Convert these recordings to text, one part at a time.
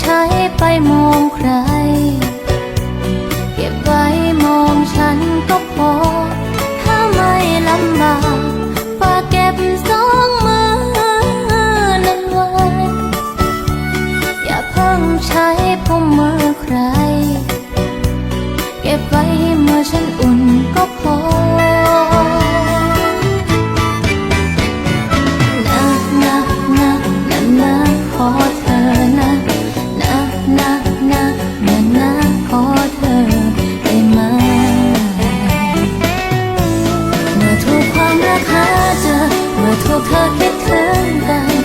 ใช้ไปมองใคร เมื่อถูกเธอคิดถึงกัน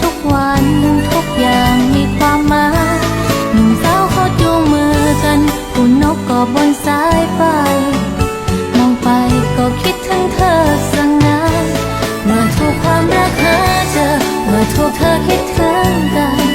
ทุกวันทุกอย่างมีความหมายหนุ่มสาวเขาจูงมือกันคุณนกก็บนสายไฟมองไปก็คิดถึงเธอสังนาเมื่อถูกความรักหาเจอเมื่อถูกเธอคิดถึงกัน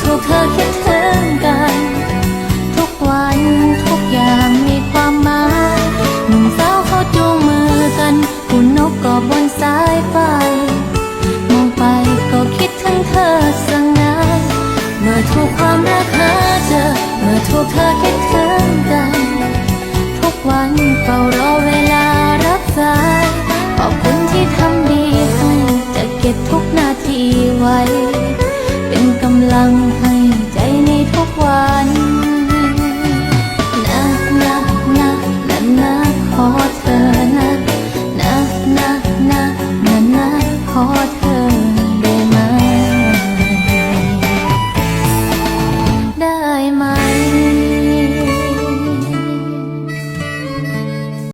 ถูกเธอคิดถึงกัน ทุกวันทุกอย่างมีความหมายหนุ่มสาวเขาจูงมือกันคุณนกก็บนสายไฟมองไปก็คิดถึงเธอสังนานเมื่อถูกความรักหาเจอเมื่อถูกเธอคิดถึงกัน ทุกวันเฝ้ารอเวลารับสายขอบคุณที่ทำดีให้จะเก็บทุกนาทีไว้ ลังให้ใจในทุกวัน